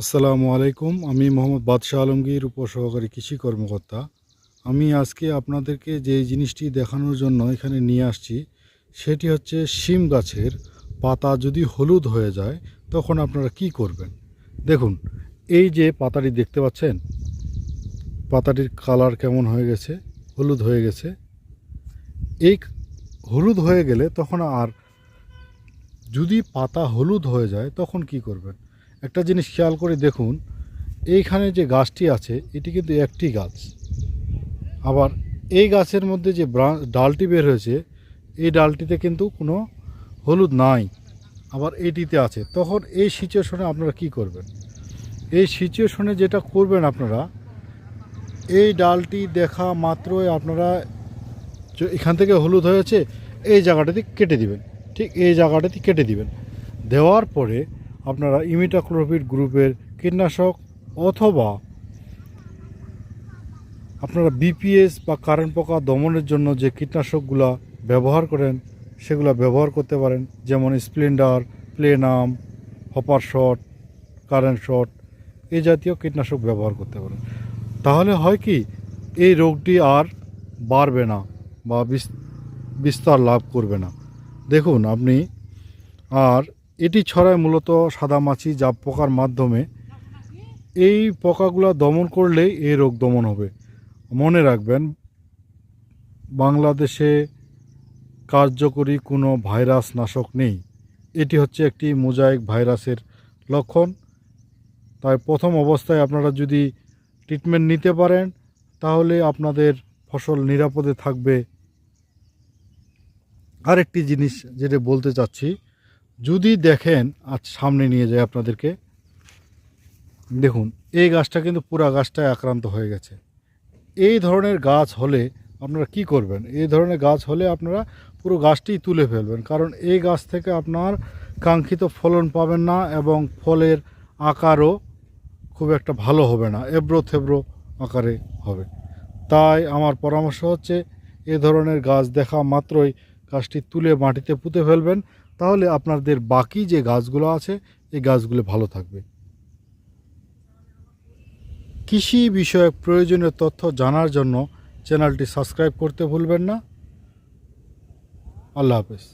আসসালামু আলাইকুম। আমি মোহাম্মদ বাদশাহ আলমগীর, উপসহকারী কৃষি কর্মকর্তা। আমি আজকে আপনাদেরকে যে জিনিসটি দেখানোর জন্য এখানে নিয়ে আসছি, সেটি হচ্ছে শিম গাছের পাতা যদি হলুদ হয়ে যায়, তখন আপনারা কি করবেন? দেখুন, এই যে পাতাটি দেখতে পাচ্ছেন, পাতাটির কালার কেমন হয়ে গেছে, হলুদ হয়ে গেছে। এই হলুদ হয়ে গেলে তখন আর যদি পাতা হলুদ হয়ে যায়, তখন কি করবেন? একটা জিনিস খেয়াল করে দেখুন, এইখানে যে গাছটি আছে, এটি কিন্তু একটি গাছ। আবার এই গাছের মধ্যে যে ডালটি বের হয়েছে, এই ডালটিতে কিন্তু কোনো হলুদ নাই। আবার এইটিতে আছে। তখন এই সিচুয়েশনে আপনারা কি করবেন? এই সিচুয়েশনে যেটা করবেন আপনারা, এই ডালটি দেখা মাত্রই আপনারা এখান থেকে হলুদ হয়েছে, এই জায়গাটাতে কেটে দিবেন। ঠিক এই জায়গাটাতে কেটে দিবেন। দেওয়ার পরে আপনারা ইমিটাক্লোপিড গ্রুপের কীটনাশক অথবা আপনারা বিপিএস বা কারেন্ট পোকা দমনের জন্য যে কীটনাশকগুলা ব্যবহার করেন, সেগুলো ব্যবহার করতে পারেন। যেমন Splendor, Plenum, Hopper Shot, Current Shot এই জাতীয় কীটনাশক ব্যবহার করতে পারেন। তাহলে হয় কি, এই রোগটি আর বাড়বে না বা বিস- বিস্তার লাভ করবে না। দেখুন, আপনি আর এটি ছড়ায় মূলত সাদামাছি যা পোকার মাধ্যমে। এই পোকাগুলো দমন করলেই এই রোগ দমন হবে। মনে রাখবেন, বাংলাদেশে কার্যকরী কোনো ভাইরাস নাশক নেই। এটি হচ্ছে একটি মোজাইক ভাইরাসের লক্ষণ। তাই প্রথম অবস্থায় আপনারা যদি ট্রিটমেন্ট নিতে পারেন, তাহলে আপনাদের ফসল নিরাপদে থাকবে। আরেকটি জিনিস যেটা বলতে চাচ্ছি যদি দেখেন, আজ সামনে নিয়ে যায় আপনাদেরকে। দেখুন, এই গাছটা কিন্তু পুরা গাছটাই আক্রান্ত হয়ে গেছে। এই ধরনের গাছ হলে আপনারা কি করবেন? এই ধরনের গাছ হলে আপনারা পুরো গাছটি তুলে ফেলবেন। কারণ এই গাছ থেকে আপনার কাঙ্ক্ষিত ফলন পাবেন না এবং ফলের আকারও খুব একটা ভালো হবে না এবড়ো থেব্রো আকারে হবে। তাই আমার পরামর্শ হচ্ছে, এ ধরনের গাছ দেখা মাত্রই গাছটি তুলে মাটিতে পুঁতে ফেলবেন। তাহলে আপনাদের বাকি যে গাছগুলো আছে, এই গাছগুলো ভালো থাকবে। কৃষি বিষয়ক প্রয়োজনীয় তথ্য জানার জন্য চ্যানেলটি সাবস্ক্রাইব করতে ভুলবেন না। আল্লাহ হাফেজ।